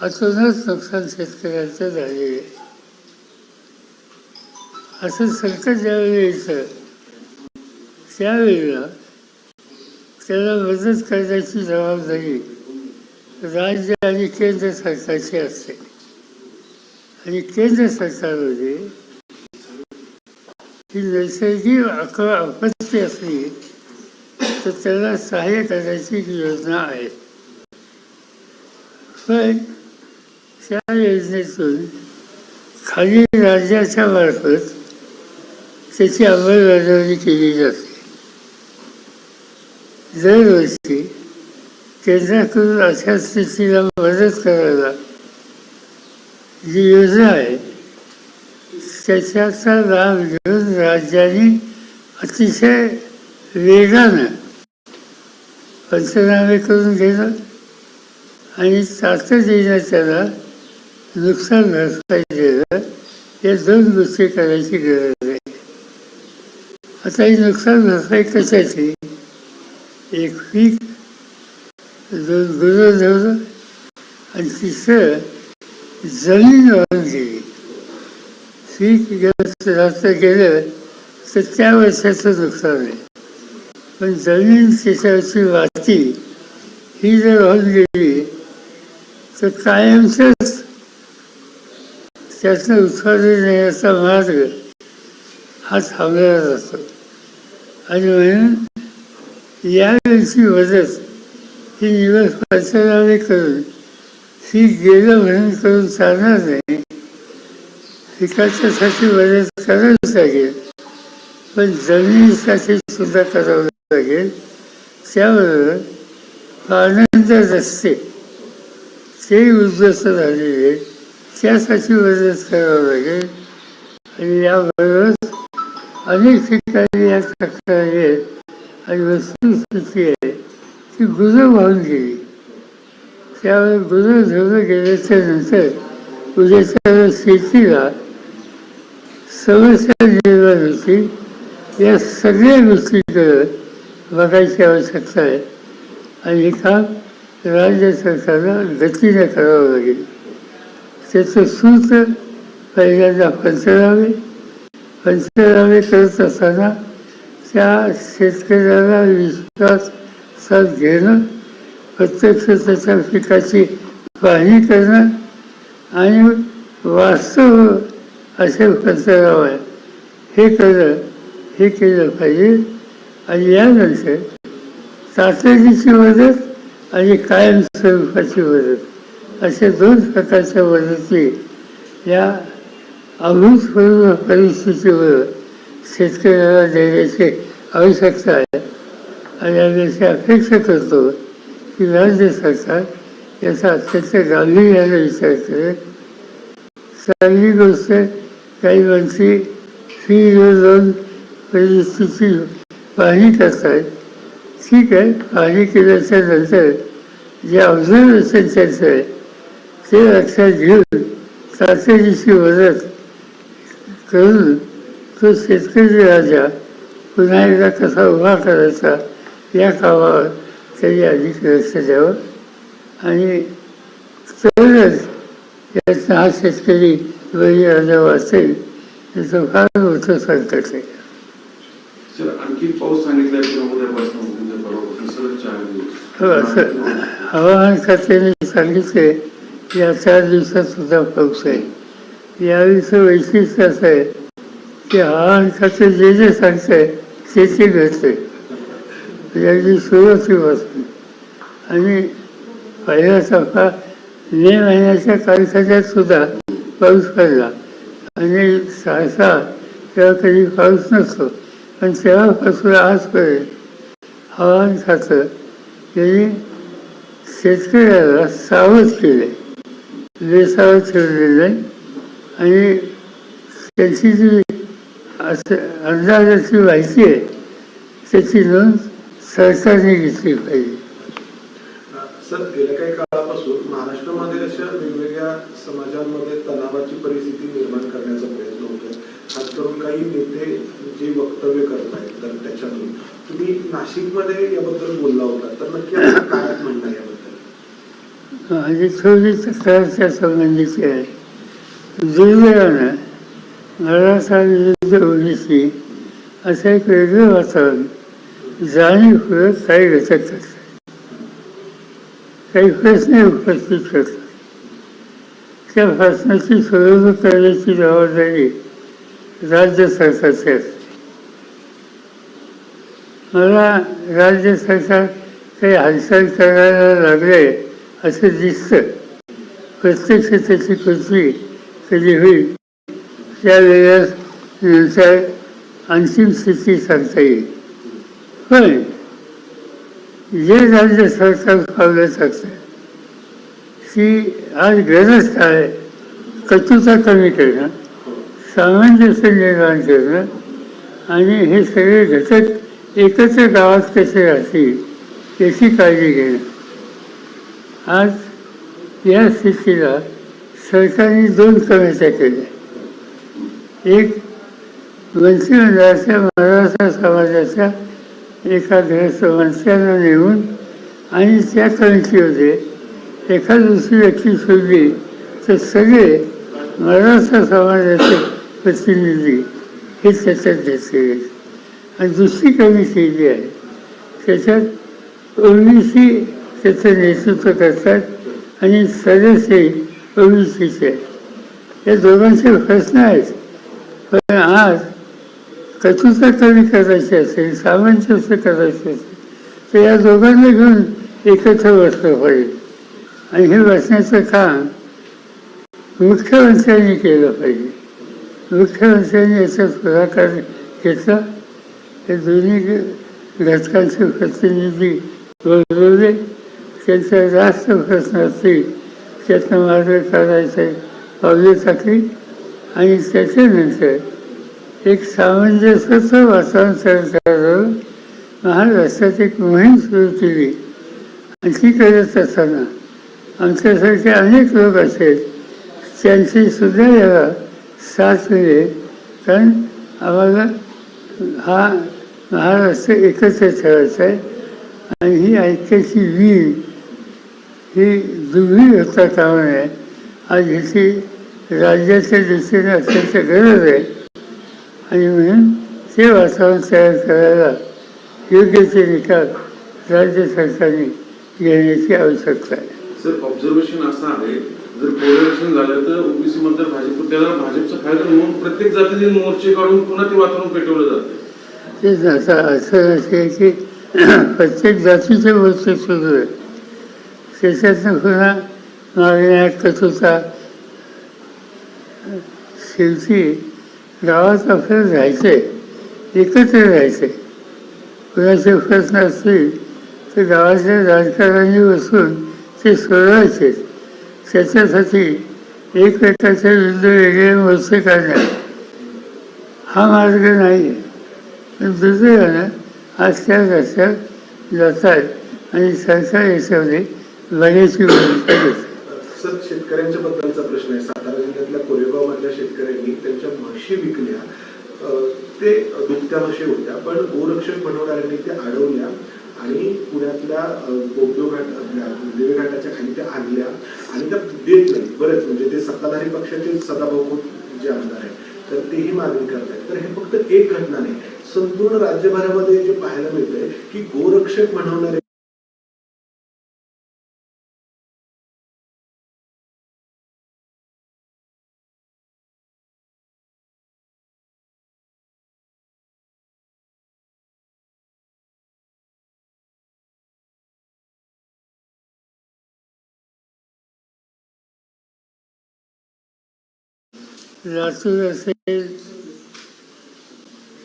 अतूनच नुकसान शेतकऱ्यांचं झालेलं आहे. असं सरकार ज्यावेळी येतं त्यावेळेला त्याला मदत करण्याची जबाबदारी राज्य आणि केंद्र सरकारची असते. आणि केंद्र सरकारमध्ये ही नैसर्गिक अक आपत्ती असली तर त्याला सहाय्य करण्याची योजना आहे. पण त्या योजनेतून खाली राज्याच्या मार्फत त्याची अंमलबजावणी केली जाते. दरवर्षी केंद्राकडून अशा स्थितीला मदत करायला जी योजना आहे त्याच्याचा लाभ घेऊन राज्याने अतिशय वेगानं पंचनामे करून घेणं आणि तातडीनं त्याला नुकसान भरपाई देणं या दोन गोष्टी करायची गरज आहे. आता ही नुकसान भरपाई कशाची? एक पीक दोन गुरं आणि तिसरं जमीन वाहून गेली पीक जर जास्त गेलं तर त्या वर्षाचं नुकसान आहे. पण जमीन शेताची वाती ही जर वाहून गेली तर कायमचं त्यातनं उत्पादन येण्याचा मार्ग हा थांबलेला जातो आणि म्हणून यावेळीची मदत ही निवड पंचनामे करून ही गेलं म्हणून करून चालणार नाही. पिकाच्यासाठी मदत करावीच लागेल. पण जमिनीसाठी सुद्धा करावं लागेल. त्याबरोबर आनंद रस्ते ते उद्ध्वस्त झालेले. आहेत. त्यासाठी मदत करावं लागेल आणि याबरोबरच अनेक ठिकाणी या तक्रारी आहेत आणि वस्तुस्थिती आहे. ती गुरं वाहून गेली. त्यामुळे गुरु धरलं गेल्याच्यानंतर उद्याच्या शेतीला समस्या निर्माण होती. या सगळ्या गोष्टीकडे बघायची आवश्यकता आहे. आणि हे काम राज्य सरकारला गतीने करावं लागेल. त्याचं सूत्र पहिल्यांदा पंचनामे पंचनामे करत असताना त्या शेतकऱ्याला विश्वास साथ घेणं प्रत्यक्ष त्याच्या पिकाची पाहणी करणं आणि वास्तव असे पंचनामे हे करणं हे केलं पाहिजे. आणि यानंतर तातडीची मदत आणि कायमस्वरूपाची मदत. अशा दोन प्रकारच्या वजती या अभूतपूर्व परिस्थितीवर शेतकऱ्याला देण्याची आवश्यकता आहे. आणि आम्ही अशी अपेक्षा करतो की राज्य सरकार याचा अत्यंत गांभीर्याने विचार करेल. चांगली गोष्ट काही माणसे फी जाऊन परिस्थिती पाहणी करतात ठीक आहे पाहणी केल्याच्यानंतर जे ऑब्झर्वेशन त्यांचं आहे ते लक्षात घेऊन तातडीची मदत करून तो शेतकरी राजा पुन्हा एकदा कसा उभा करायचा या कामावर त्यांनी अधिक लक्ष द्यावं. आणि तरच यातनं हा शेतकरी बळी आला वाचेल याचं फार मोठं संकट आहे. हो असं. हवामान खात्याने सांगितले या चार दिवसात सुद्धा पाऊस आहे. यावेळीचं वैशिष्ट्य असं आहे की हा खाते जे जे सांगतंय ते ते घडतंय. याची सुरुवाती सुरुवातीपासून आणि पहिला टप्पा मे महिन्याच्या कालखंडात सुद्धा पाऊस पडला. आणि सहसा तेव्हा कधी पाऊस नसतो. पण तेव्हापासून आजपर्यंत हवामान खातं त्यांनी शेतकऱ्याला सावध केले बेसावध ठेवलेलं आहे आणि त्याची जी असं अंदाजाची माहिती आहे. त्याची नोंद सरकारने घेतली पाहिजे. सर गेल्या काही काळापासून महाराष्ट्रामध्ये अशा वेगवेगळ्या समाजांमध्ये तणावाची परिस्थिती निर्माण करण्याचा प्रयत्न होतोय. खास करून काही नेते जे वक्तव्य करत आहेत तर त्याच्यातून. तुम्ही नाशिकमध्ये याबद्दल बोलला होता तर नक्की काय म्हणणार याबद्दल? माझी थोडी तक्रारच्या संबंधीची आहे दुर्मिळानं मराठा विरुद्ध ओबीसी असं एक वेगळं वातावरण जाणीवपूर्वक काही घटक करतात काही प्रश्न उपस्थित करतात. त्या प्रश्नाची सोडवणूक करण्याची जबाबदारी राज्य सरकारची असते. मला राज्य सरकार काही हालचाल करायला लागले असं दिसतं. प्रत्यक्ष त्याची कृती कधी होईल त्यावेळेस नंतर अंतिम स्थिती सांगता येईल. पण जे राज्य सरकार पावलं टाकतं की आज गरज काय कचुता कमी करणं सामंजस्य निर्माण करणं आणि हे सगळे घटक एकत्र गावात कसे राहतील याची काळजी घेणं. आज या स्थितीला सरकारने दोन कमिट्या केल्या एक मंत्रिमंडळाच्या मराठा समाजाच्या एका ग्रस्त मंत्र्यांना नेमून आणि त्या कमिटीमध्ये एखाद दुसरी व्यक्ती शोधली तर सगळे मराठा समाजाचे प्रतिनिधी हे त्याच्यात घेतले आणि दुसरी कमिटी जी आहे. त्याच्यात ओबीसी त्याचं नेतृत्व करतात आणि सदस्य ओबीसीचे आहेत. या दोघांचे प्रश्न आहेत. पण आज कचुता कमी करायची असेल सामंजस्य करायचं असेल तर या दोघांना घेऊन एकत्र बसलं पाहिजे. आणि हे बसण्याचं काम मुख्यमंत्र्यांनी केलं पाहिजे. मुख्यमंत्र्यांनी याचा पुढाकार घेतला. हे दोन्ही घटकांचे प्रतिनिधी बोलवले. त्यांचा जास्त प्रश्न असतील त्यातनं मार्ग काढायचे पावले टाकली आणि त्याच्यानंतर एक सामंजस्याचं वातावरण तयार महाराष्ट्रात एक मोहीम सुरू केली. आणि ती करत असताना आमच्यासारखे अनेक लोक असेल त्यांची सुद्धा याला साथ मिळेल कारण आम्हाला हा महाराष्ट्र एकत्र ठेवायचा आहे. आणि ही ऐक्याची वीर ही दुर्वी होता कामा नये आज ह्याची राज्याच्या दृष्टीने अत्यंत गरज आहे. आणि म्हणून ते वातावरण तयार करायला योग्य ते निकाल राज्य सरकारने घेण्याची आवश्यकता आहे. सर ऑब्झर्वेशन असं आहे. जर कोरिलेशन झालं तर ओबीसी मतदार भाजप त्याला भाजपचा फायदा म्हणून प्रत्येक मोर्चे काढून पुन्हा ते वातावरण पेटवलं जातं. ते जसा असं असे की प्रत्येक जातीचे मोर्चे सुरू आहे त्याच्यातनं पुन्हा मागण्या कचुता शेवटी गावात आपल्याला राहायचं आहे एकत्र राहायचं. आहे कुणाचे प्रश्न असतील तर गावाच्या राजकारणी बसून ते सोडवायचे. त्याच्यासाठी एकमेकाच्या विरुद्ध वेगळे मोर्चे काढणे. हा मार्ग नाही. आहे पण दुर्दैवानं आज त्या रस्त्यात जातात आणि सरकार याच्यामध्ये लगेच भूमिका सर शेतकऱ्यांच्या बद्दलचा प्रश्न आहे. सातारा जिल्ह्यातल्या कोरेगाव मधल्या शेतकऱ्यांनी त्यांच्या म्हशी विकल्या. ते दुभत्या म्हशी होत्या पण गोरक्षक बनवणाऱ्यांनी त्या अडवल्या आणि पुण्यातल्या बोगदो घाट दिवे घाटाच्या खाली त्या आणल्या आणि त्या देत नाही. बरेच म्हणजे ते सत्ताधारी पक्षाचे सदाभाऊ खोत जे आमदार आहेत तर तेही मागणी करतायत. तर हे फक्त एक घटना नाही संपूर्ण राज्यभरामध्ये जे पाहायला मिळतंय की गोरक्षक बनवणारे लातूर असेल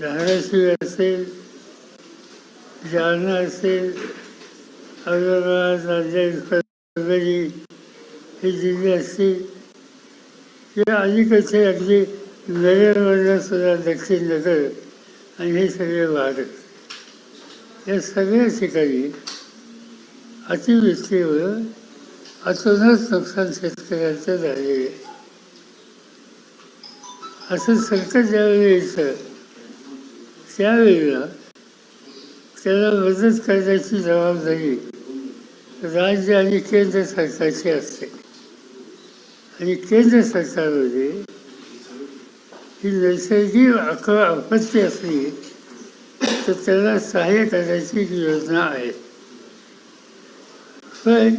धाराशिव असेल जालना असेल औरंगाबाद नांदेड परभणी हे जिल्हे असतील. किंवा अलीकडचे अगदी नगरमधलं सुद्धा दक्षिण नगर आणि हे सगळे भारत या सगळ्या ठिकाणी अतिवृष्टीमुळं अतोनाच नुकसान शेतकऱ्यांचं झालेलं आहे. असं संकट ज्यावेळी येतं त्यावेळेला त्याला मदत करण्याची जबाबदारी राज्य आणि केंद्र सरकारची असते. आणि केंद्र सरकारमध्ये ही नैसर्गिक अक आपत्ती असली तर त्याला सहाय्य करण्याची एक योजना आहे. पण